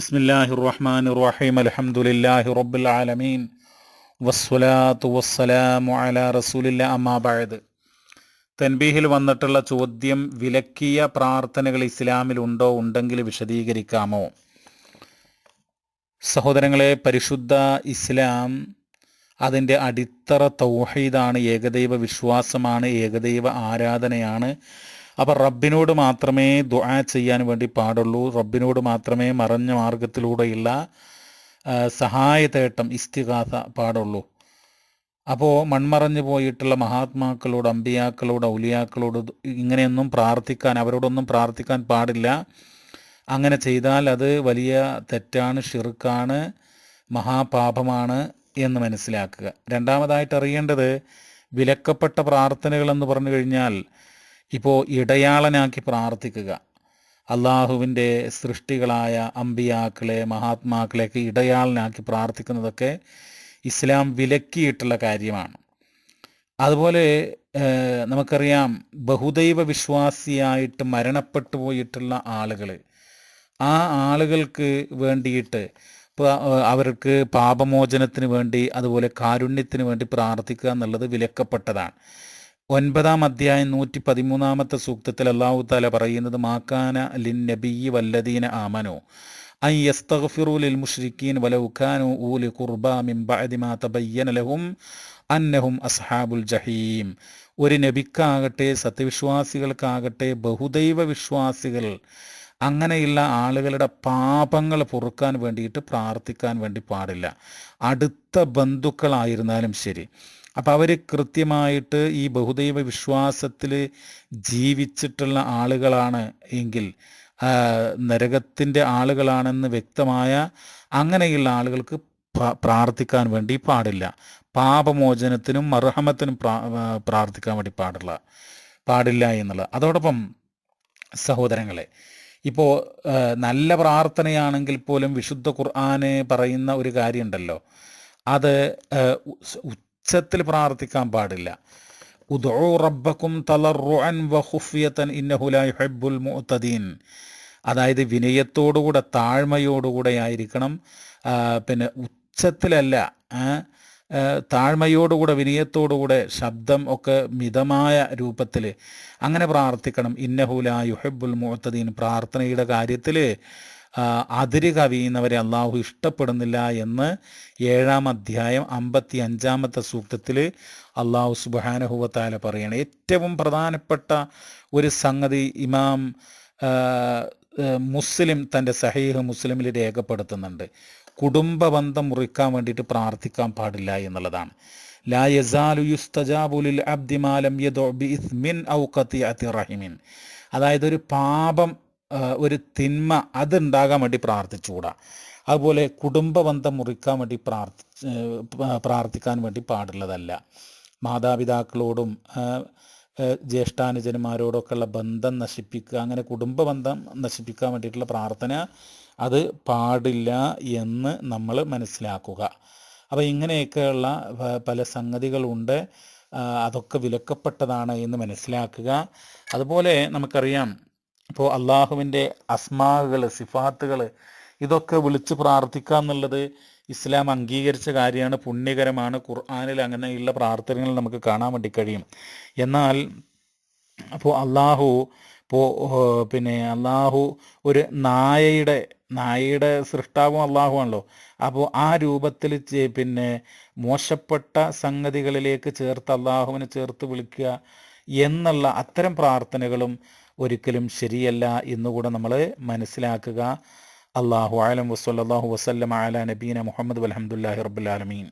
ബിസ്മില്ലാഹി റഹ്മാൻ റഹീം അലഹമുല്ലാഹി റബ്ബുൽ ആലമീൻ വസ്സലാത്തു വസ്സലാമു അല റസൂലില്ല അമ്മാബായത് തൻബീഹിൽ വന്നിട്ടുള്ള ചോദ്യം വിലക്കിയ പ്രാർത്ഥനകൾ ഇസ്ലാമിൽ ഉണ്ടോ ഉണ്ടെങ്കിൽ വിശദീകരിക്കാമോ? സഹോദരങ്ങളെ പരിശുദ്ധ ഇസ്ലാം അതിന്റെ അടിത്തറ തൗഹീദാണ് ഏകദൈവ വിശ്വാസമാണ് ഏകദൈവ ആരാധനയാണ്. അപ്പോൾ റബ്ബിനോട് മാത്രമേ ദുആ ചെയ്യാൻ വേണ്ടി പാടുള്ളൂ. റബ്ബിനോട് മാത്രമേ മറഞ്ഞ മാർഗത്തിലൂടെയുള്ള സഹായ സഹായതേട്ടം ഇസ്തിഗാഥ പാടുള്ളൂ. അപ്പോൾ മൺമറഞ്ഞു പോയിട്ടുള്ള മഹാത്മാക്കളോട് അമ്പിയാക്കളോട് ഔലിയാക്കളോട് ഇങ്ങനെയൊന്നും പ്രാർത്ഥിക്കാൻ അവരോടൊന്നും പ്രാർത്ഥിക്കാൻ പാടില്ല. അങ്ങനെ ചെയ്താൽ അത് വലിയ തെറ്റാണ് ഷിർക്കാണ് മഹാപാപമാണ് എന്ന് മനസ്സിലാക്കുക. രണ്ടാമതായിട്ട് അറിയേണ്ടത് വിലക്കപ്പെട്ട പ്രാർത്ഥനകളെന്ന് പറഞ്ഞു കഴിഞ്ഞാൽ ഇപ്പോൾ ഇടയാളനാക്കി പ്രാർത്ഥിക്കുക. അള്ളാഹുവിന്റെ സൃഷ്ടികളായ അമ്പിയാക്കളെ മഹാത്മാക്കളെയൊക്കെ ഇടയാളനാക്കി പ്രാർത്ഥിക്കുന്നതൊക്കെ ഇസ്ലാം വിലക്കിയിട്ടുള്ള കാര്യമാണ്. അതുപോലെ നമുക്കറിയാം ബഹുദൈവ വിശ്വാസിയായിട്ട് മരണപ്പെട്ടു പോയിട്ടുള്ള ആളുകൾ ആ ആളുകൾക്ക് വേണ്ടിയിട്ട് അവർക്ക് പാപമോചനത്തിന് വേണ്ടി അതുപോലെ കാരുണ്യത്തിന് വേണ്ടി പ്രാർത്ഥിക്കുക എന്നുള്ളത് വിലക്കപ്പെട്ടതാണ്. ഒൻപതാം അധ്യായം നൂറ്റി പതിമൂന്നാമത്തെ സൂക്തത്തിൽ അള്ളാഹു താല പറയുന്നത് മാക്കാന ലിൻ നബിയി വല്ലദീന ആമനോ ഐ ലിൽ മുഷ്രിക്കീൻ വലൗ കാനു ഊലി ഖുർബ മിൻ ബഅദി മാ തബയ്യന ലഹും അന്നഹും അസ്ഹാബുൽ ജഹീം. ഒരു നബിക്കാകട്ടെ സത്യവിശ്വാസികൾക്കാകട്ടെ ബഹുദൈവ വിശ്വാസികൾ അങ്ങനെയുള്ള ആളുകളുടെ പാപങ്ങൾ പൊറുക്കാൻ വേണ്ടിയിട്ട് പ്രാർത്ഥിക്കാൻ വേണ്ടി പാടില്ല. അടുത്ത ബന്ധുക്കളായിരുന്നാലും ശരി. അപ്പം അവർ കൃത്യമായിട്ട് ഈ ബഹുദൈവ വിശ്വാസത്തിൽ ജീവിച്ചിട്ടുള്ള ആളുകളാണ് എങ്കിൽ നരകത്തിന്റെ ആളുകളാണെന്ന് വ്യക്തമായ അങ്ങനെയുള്ള ആളുകൾക്ക് പ്രാർത്ഥിക്കാൻ വേണ്ടി പാടില്ല. പാപമോചനത്തിനും മർഹമത്തിനും പ്രാ- പ്രാർത്ഥിക്കാൻ വേണ്ടി പാടില്ല പാടില്ല എന്നുള്ള അതോടൊപ്പം സഹോദരങ്ങളെ ഇപ്പോൾ നല്ല പ്രാർത്ഥനയാണെങ്കിൽ പോലും വിശുദ്ധ ഖുർആാന് പറയുന്ന ഒരു കാര്യമുണ്ടല്ലോ. അത് ഉച്ചത്തിൽ പ്രാർത്ഥിക്കാൻ പാടില്ല. ഉദൂ മുഅ്തദീൻ അതായത് വിനയത്തോടുകൂടെ താഴ്മയോടുകൂടെ ആയിരിക്കണം പിന്നെ ഉച്ചത്തിലല്ല താഴ്മയോടുകൂടെ വിനയത്തോടുകൂടെ ശബ്ദം ഒക്കെ മിതമായ രൂപത്തിൽ അങ്ങനെ പ്രാർത്ഥിക്കണം. ഇന്നഹുല യുഹബുൽ മുഅത്തദീൻ പ്രാർത്ഥനയുടെ കാര്യത്തിൽ അതിര് കവിയുന്നവരെ അള്ളാഹു ഇഷ്ടപ്പെടുന്നില്ല എന്ന് ഏഴാം അധ്യായം അമ്പത്തി അഞ്ചാമത്തെ സൂക്തത്തിൽ അള്ളാഹു സുബാനഹുവത്താല പറയണം. ഏറ്റവും പ്രധാനപ്പെട്ട ഒരു സംഗതി ഇമാം മുസ്ലിം തന്റെ സഹീഹ് മുസ്ലിമിൽ രേഖപ്പെടുത്തുന്നുണ്ട്. കുടുംബ ബന്ധം മുറിക്കാൻ വേണ്ടിയിട്ട് പ്രാർത്ഥിക്കാൻ പാടില്ല എന്നുള്ളതാണ്. ലാ യസാലു യദഉ ബിഇസ്മിൻ ഔ റഹിമിൻ. അതായത് ഒരു പാപം ഒരു തിന്മ അതുണ്ടാകാൻ വേണ്ടി പ്രാർത്ഥിച്ചുകൂടാ. അതുപോലെ കുടുംബ ബന്ധം മുറിക്കാൻ വേണ്ടി പ്രാർത്ഥി പ്രാർത്ഥിക്കാൻ വേണ്ടി പാടുള്ളതല്ല. മാതാപിതാക്കളോടും ജ്യേഷ്ഠാനുജന്മാരോടൊക്കെയുള്ള ബന്ധം നശിപ്പിക്കുക അങ്ങനെ കുടുംബ ബന്ധം നശിപ്പിക്കാൻ വേണ്ടിയിട്ടുള്ള പ്രാർത്ഥന അത് പാടില്ല എന്ന് നമ്മൾ മനസ്സിലാക്കുക. അപ്പോൾ ഇങ്ങനെയൊക്കെയുള്ള പല സംഗതികളുണ്ട്. അതൊക്കെ വിലക്കപ്പെട്ടതാണ് എന്ന് മനസ്സിലാക്കുക. അതുപോലെ നമുക്കറിയാം ഇപ്പോൾ അള്ളാഹുവിന്റെ അസ്മാകൾ സിഫാത്തുകൾ ഇതൊക്കെ വിളിച്ച് പ്രാർത്ഥിക്കുക എന്നുള്ളത് ഇസ്ലാം അംഗീകരിച്ച കാര്യമാണ് പുണ്യകരമാണ്. ഖുർആാനിൽ അങ്ങനെയുള്ള പ്രാർത്ഥനകൾ നമുക്ക് കാണാൻ വേണ്ടി കഴിയും. എന്നാൽ അപ്പോൾ അള്ളാഹു ഇപ്പോൾ പിന്നെ അള്ളാഹു ഒരു നായയുടെ നായയുടെ സൃഷ്ടാവും അള്ളാഹുവാണല്ലോ അപ്പോൾ ആ രൂപത്തിൽ പിന്നെ മോശപ്പെട്ട സംഗതികളിലേക്ക് ചേർത്ത് അള്ളാഹുവിനെ ചേർത്ത് വിളിക്കുക എന്നുള്ള അത്തരം പ്രാർത്ഥനകളും ഒരിക്കലും ശരിയല്ല എന്നുകൂടെ നമ്മൾ മനസ്സിലാക്കുക. അള്ളാഹു ആലം വസ്ലാഹു വസ്ലം ആല നബീന മുഹമ്മദ് അലഹമുല്ലാഹി റബ്ബുലാലമീൻ